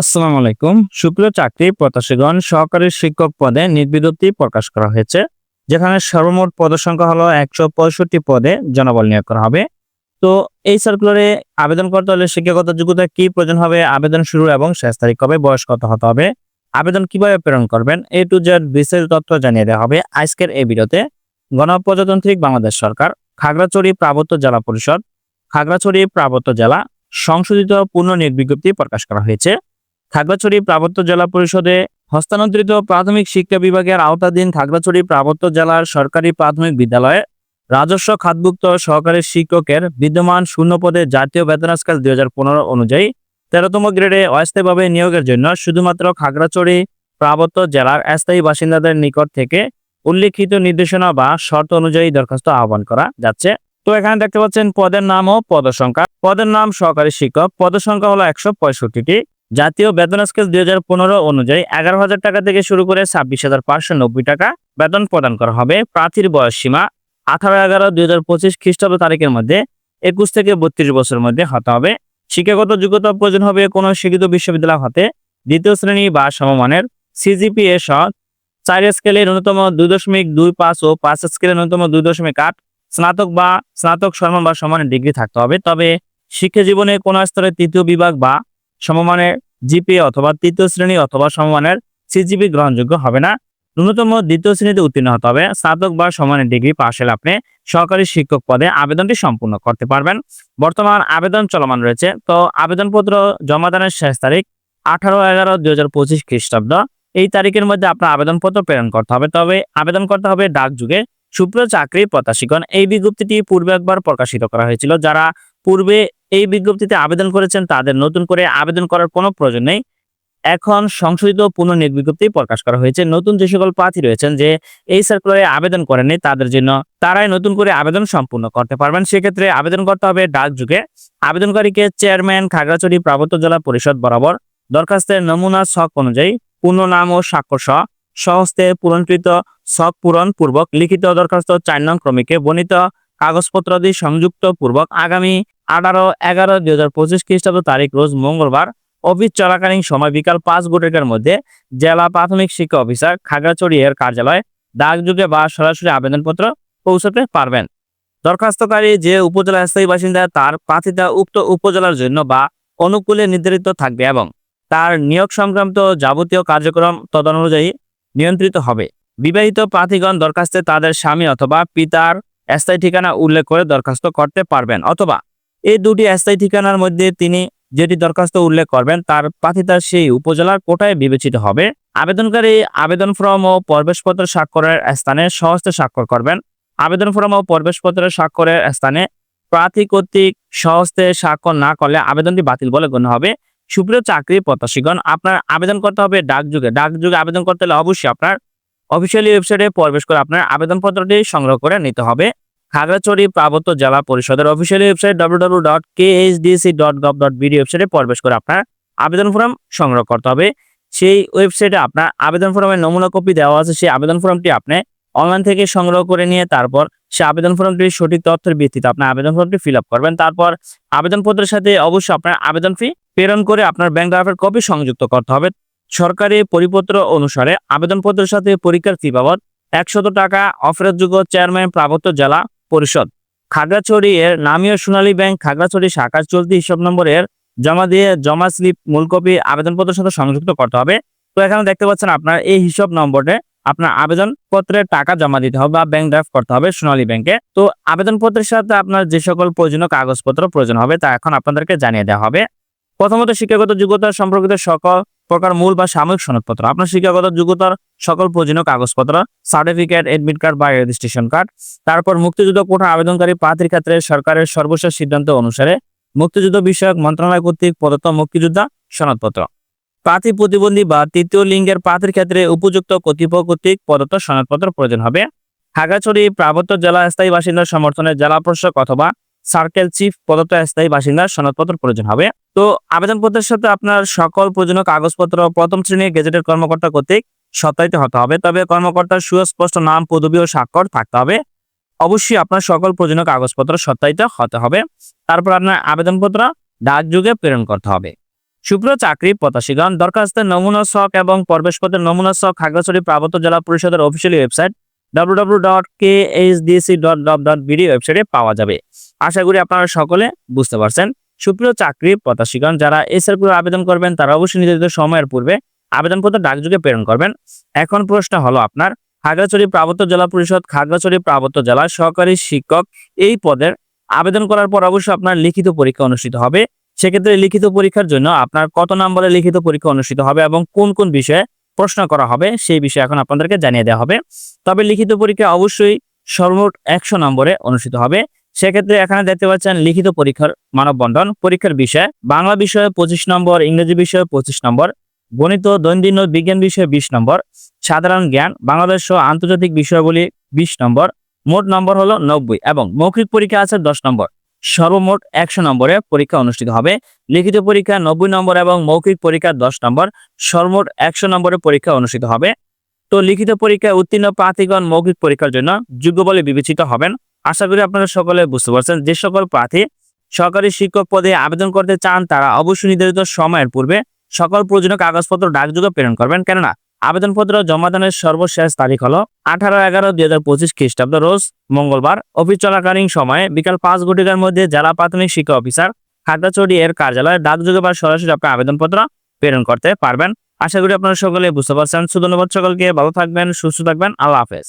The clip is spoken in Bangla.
আসসালামু আলাইকুম। শুক্রিয় চাকরি প্রত্যাশীগণ, সহকারী শিক্ষক পদে নির্বিজ্ঞপ্তি প্রকাশ করা হয়েছে, যেখানে সর্বমোট পদ সংখ্যা হলো একশো পঁয়ষট্টি পদে জনবল নিয়োগ করা হবে। তো এই সার্কুলারে আবেদন করতে হলে শিক্ষাগত যোগ্যতা কি প্রয়োজন হবে, আবেদন শুরু এবং শেষ তারিখ কবে, বয়স কত হতে হবে, আবেদন কীভাবে প্রেরণ করবেন, এ টু জেড বিস্তারিত তথ্য জানিয়ে দেওয়া হবে আজকের এই ভিডিওতে। গণপ্রজাতান্ত্রিক বাংলাদেশ সরকার, খাগড়াছড়ি পার্বত্য জেলা পরিষদ, খাগড়াছড়ি পার্বত্য জেলা সংশোধিত পূর্ণ নির্বিজ্ঞপ্তি প্রকাশ করা হয়েছে। খাগড়াছড়ি পার্বত্য জেলা পরিষদে হস্তান্তরিত প্রাথমিক শিক্ষা বিভাগের আওতাধীন খাগড়াছড়ি পার্বত্য জেলার সরকারি প্রাথমিক বিদ্যালয়ে রাজস্ব খাতভুক্ত সহকারী শিক্ষকের বিদ্যমান শূন্য পদে জাতীয় বেতন স্কেল দুই হাজার পনেরো অনুযায়ী তেরোতম গ্রেডে অস্থায়ীভাবে নিয়োগের জন্য শুধুমাত্র খাগড়াছড়ি পার্বত্য জেলার স্থায়ী বাসিন্দাদের নিকট থেকে উল্লেখিত নির্দেশনা বা শর্ত অনুযায়ী দরখাস্ত আহ্বান করা যাচ্ছে। তো এখানে দেখতে পাচ্ছেন পদের নাম ও পদসংখ্যা পদের নাম সহকারী শিক্ষক। পদের সংখ্যা হলো একশো পঁয়ষট্টিটি। জাতীয় বেতন স্কেল দুই হাজার পনেরো অনুযায়ী এগারো হাজার টাকা থেকে শুরু করে ছাব্বিশ হাজার পাঁচশো নব্বই টাকা বেতন প্রদান করা হবে। প্রার্থীর বয়স সীমা আঠারো এগারো দুই হাজার পঁচিশ খ্রিস্টাব্দ তারিখের মধ্যে একুশ থেকে বত্রিশ বছরের মধ্যে হতে হবে। শিক্ষাগত যোগ্যতা প্রয়োজন হবে কোনো শিক্ষিত বিশ্ববিদ্যালয় হতে। দ্বিতীয় শ্রেণি বা সমমানের সিজিপিএ সহ চার স্কেলে ন্যূনতম দুই দশমিক দুই পাঁচ ও পাঁচ স্কেলে ন্যূনতম দুই দশমিক আট স্নাতক বা স্নাতক সমান বা সমানের ডিগ্রি থাকতে হবে। তবে শিক্ষা জীবনে কোনো স্তরে তৃতীয় বিভাগ বা সমমানের জিপি অথবা তৃতীয় শ্রেণি অথবা সমমানের সিজিপি গ্রহণযোগ্য হবে না। ন্যূনতম দ্বিতীয় শ্রেণীতে উত্তীর্ণ হতে হবে। স্নাতক বা সমানের ডিগ্রি পাশ হলে আপনি সহকারী শিক্ষক পদে আবেদনটি সম্পূর্ণ করতে পারবেন। বর্তমান আবেদন চলমান রয়েছে। তো আবেদনপত্র জমাদানের শেষ তারিখ আঠারো এগারো দুই হাজার পঁচিশ খ্রিস্টাব্দ। এই তারিখের মধ্যে আপনার আবেদনপত্র প্রেরণ করতে হবে। তবে আবেদন করতে হবে ডাক যুগে। সুপ্রিয় চাকরি প্রত্যাশীগণ, এই বিজ্ঞপ্তিটি পূর্বে একবার প্রকাশিত করা হয়েছিল। যারা পূর্বে এই বিজ্ঞপ্তিতে আবেদন করেছেন তাদের নতুন করে আবেদন করার কোনো প্রয়োজন নেই। এখন সংশোধিত পুনর্নির্বিজ্ঞপ্তি প্রকাশ করা হয়েছে। নতুন যে সকল প্রার্থী রয়েছেন যে এই সার্কুলারে আবেদন করেননি, তাদের জন্য তারাই নতুন করে আবেদন সম্পূর্ণ করতে পারবেন। সেক্ষেত্রে আবেদন করতে হবে ডাক যুগে। আবেদনকারীকে চেয়ারম্যান, খাগড়াছড়ি পার্বত্য জেলা পরিষদ বরাবর দরখাস্তের নমুনা ছক অনুযায়ী পূর্ণ নাম ও স্বাক্ষর সহ সহস্তে পূরণকৃত ছক পূরণ পূর্বক লিখিত দরখাস্ত চার নং ক্রমিকে বর্ণিত কাগজপত্রাদি সংযুক্ত পূর্বক আগামী আঠারো, এগারো, দুই হাজার পঁচিশ খ্রিস্টাব্দ তারিখ রোজ মঙ্গলবার। অফিস চলাকালীন সময় বিকাল পাঁচ ঘটিকার মধ্যে জেলা প্রাথমিক শিক্ষা অফিসার খাগড়াছড়ি এর কার্যালয় ডাকযোগে বা সরাসরি আবেদনপত্র পৌঁছাতে পারবেন। দরখাস্তকারী যে উপজেলা স্থায়ী বাসিন্দা, তার প্রার্থিতা উক্ত উপজেলার জন্য বা অনুকূলে নির্ধারিত থাকবে এবং তার নিয়োগ সংক্রান্ত যাবতীয় কার্যক্রম তদনুযায়ী নিয়ন্ত্রিত হবে। বিবাহিত প্রার্থীগণ দরখাস্তে তাদের স্বামী অথবা পিতার স্থায়ী ঠিকানা উল্লেখ করে দরখাস্ত করতে পারবেন অথবা এই দুটি স্থায়ী ঠিকানার মধ্যে তিনি যেটি দরখাস্ত উল্লেখ করবেন, তার প্রার্থিতার সেই উপজেলার কোটায় বিবেচিত হবে। আবেদনকারী আবেদন ফর্ম ও প্রবেশপত্র স্বাক্ষরের স্থানে সহস্তে স্বাক্ষর করবেন। আবেদন ফর্ম ও প্রবেশপত্রের স্বাক্ষরের স্থানে প্রার্থী কর্তৃক সহস্তে স্বাক্ষর না করলে আবেদনটি বাতিল বলে গণ্য হবে। সুপ্রিয় চাকরি প্রত্যাশীগণ, আপনার আবেদন করতে হবে ডাকযুগে ডাকযুগে আবেদন করতে হলে অবশ্যই আপনার অফিসিয়ালি ওয়েবসাইটে প্রবেশ করে আপনার আবেদনপত্রটি সংগ্রহ করে নিতে হবে। খাগড়াছড়ি পার্বত্য জেলা পরিষদের official website W dot dot gov dot BD ওয়েবসাইটে প্রবেশ করে আপনার আবেদন ফর্ম সংগ্রহ করতে হবে। সেই ওয়েবসাইটে আপনার আবেদন ফর্মের নমুনা কপি দেওয়া আছে, সেই আবেদন ফর্মটি আপনি অনলাইন থেকে সংগ্রহ করে নিয়ে তারপর সে আবেদন ফর্মটির সঠিক তথ্যের ভিত্তিতে আপনার আবেদন ফর্মটি ফিল করবেন। তারপর আবেদনপত্রের সাথে অবশ্যই আপনার আবেদন ফি প্রেরণ করে আপনার ব্যাংক ড্রাফের কপি সংযুক্ত করতে হবে। সরকারি পরিপত্র অনুসারে আবেদনপত্রের সাথে পরীক্ষার ফি বাবদ একশত টাকা অফেরতযোগ্য চেয়ারম্যান পার্বত্য জেলা পরিষদ। খাগড়াছড়ি এর নামীয় সোনালী ব্যাংক খাগড়াছড়ি শাখার চলতি হিসাব নম্বরের জমা দিয়ে জমা স্লিপ মূল কপি আবেদনপত্রের সাথে সংযুক্ত করতে হবে। তো এখানে দেখতে পাচ্ছেন আপনার এই হিসাব নম্বরে আপনার আবেদনপত্রের টাকা জমা দিতে হবে বা ব্যাংক ড্রাফট করতে হবে সোনালী ব্যাংকে। তো আবেদনপত্রের সাথে আপনার যে সকল প্রয়োজনীয় কাগজপত্র প্রয়োজন হবে তা এখন আপনাদেরকে জানিয়ে দেওয়া হবে। প্রথমত শিক্ষাগত যোগ্যতা সম্পর্কিত সকল প্রকার মূল বা সাময়িক সনদপত্র। আপনার শিক্ষাগত যোগ্যতার সকল প্রয়োজনীয় কাগজপত্র, সার্টিফিকেট এডমিট কার্ড বা রেজিস্ট্রেশন কার্ড তারপর মুক্তিযুদ্ধ কোঠা আবেদনকারী প্রার্থীর ক্ষেত্রে সরকারের সর্বশেষ সিদ্ধান্ত অনুসারে মুক্তিযুদ্ধ বিষয়ক মন্ত্রণালয় কর্তৃক প্রদত্ত মুক্তিযোদ্ধা সনদপত্র। প্রার্থী প্রতিবন্ধী বা তৃতীয় লিঙ্গের প্রার্থীর ক্ষেত্রে উপযুক্ত কর্তৃপক্ষ কর্তৃক প্রদত্ত সনদপত্র প্রয়োজন হবে খাগড়াছড়ি পার্বত্য জেলা স্থায়ী বাসিন্দার সমর্থনে জেলা প্রশাসক অথবা সার্কেল চিফ প্রদত্ত স্থায়ী বাসিন্দার সনদপত্র প্রয়োজন হবে। তো আবেদনপত্রের সাথে আপনার সকল প্রয়োজনীয় কাগজপত্র, প্রথম শ্রেণির গেজেটের কর্মকর্তা কর্তৃক সত্যায়িত হতে হবে। তবে কর্মকর্তার সুস্পষ্ট নাম, পদবী ও স্বাক্ষর থাকতে হবে। অবশ্যই আপনার সকল প্রয়োজনীয় কাগজপত্র সত্যায়িত হতে হবে। তারপর আপনার আবেদনপত্র ডাক যুগে প্রেরণ করতে হবে। সুপ্রিয় চাকরি প্রত্যাশীগণ, দরখাস্তের নমুনা ছক এবং প্রবেশপত্রের নমুনা ছক খাগড়াছড়ি পার্বত্য জেলা পরিষদের অফিসিয়াল ওয়েবসাইট www.khsdc.gov.bd ওয়েবসাইটে পাওয়া যাবে। আশা করি আপনারা সকলে বুঝতে পারছেন। সুপ্রিয় চাকরি প্রত্যাশীগণ, যারা এই সার্কুলার আবেদন করবেন, তারা অবশ্যই নির্ধারিত সময়ের পূর্বে আবেদনপত্র ডাকযোগে প্রেরণ করবেন। এখন প্রশ্ন হলো আপনার, খাগড়াছড়ি পার্বত্য জেলা পরিষদ, খাগড়াছড়ি পার্বত্য জেলা সহকারী শিক্ষক এই পদের আবেদন করার পর অবশ্যই আপনার লিখিত পরীক্ষা অনুষ্ঠিত হবে। সেক্ষেত্রে লিখিত পরীক্ষার জন্য আপনার কত নম্বরের লিখিত পরীক্ষা অনুষ্ঠিত হবে এবং কোন কোন বিষয়ে প্রশ্ন করা হবে, সেই বিষয়ে এখন আপনাদেরকে জানিয়ে দেওয়া হবে। তবে লিখিত পরীক্ষা অবশ্যই সর্বমোট একশো নম্বরে অনুষ্ঠিত হবে। সেক্ষেত্রে এখানে দেখতে পাচ্ছেন লিখিত পরীক্ষার মানববন্ধন, পরীক্ষার বিষয়, বাংলা বিষয়ে পঁচিশ নম্বর, ইংরেজি বিষয়ে পঁচিশ নম্বর, গণিত, দৈনন্দিন বিজ্ঞান বিষয়ে বিশ নম্বর, সাধারণ জ্ঞান, বাংলাদেশ ও আন্তর্জাতিক বিষয়াবলী বিশ নম্বর, মোট নম্বর হলো নব্বই এবং মৌখিক পরীক্ষা আছে দশ নম্বর। সর্বমোট একশো নম্বরে পরীক্ষা অনুষ্ঠিত হবে। লিখিত পরীক্ষা নব্বই নম্বর এবং মৌখিক পরীক্ষা দশ নম্বর, সর্বমোট একশো নম্বরে পরীক্ষা অনুষ্ঠিত হবে। তো লিখিত পরীক্ষায় উত্তীর্ণ প্রার্থীগণ মৌখিক পরীক্ষার জন্য যোগ্য বলে বিবেচিত হবেন। আশা করি আপনারা সকলে বুঝতে পারছেন, যে সকল প্রার্থী সরকারি শিক্ষক পদে আবেদন করতে চান, তারা অবশ্যই নির্ধারিত সময়ের পূর্বে সকল প্রয়োজনীয় কাগজপত্র ডাকযোগে প্রেরণ করবেন। কেননা, আবেদনপত্র জমাদানের সর্বশেষ তারিখ হলো আঠারো এগারো দুই হাজার পঁচিশ খ্রিস্টাব্দ রোজ মঙ্গলবার। অফিস চলাকালীন সময়ে বিকাল পাঁচ ঘটিকার মধ্যে জেলা প্রাথমিক শিক্ষা অফিসার, খাগড়াছড়ি এর কার্যালয়ে ডাকযোগে বা সরাসরি আপনি আবেদনপত্র প্রেরণ করতে পারবেন। আশা করি আপনারা সকলে বুঝতে পারছেন। শুধু ধন্যবাদ সকলকে। ভালো থাকবেন, সুস্থ থাকবেন। আল্লাহ হাফেজ।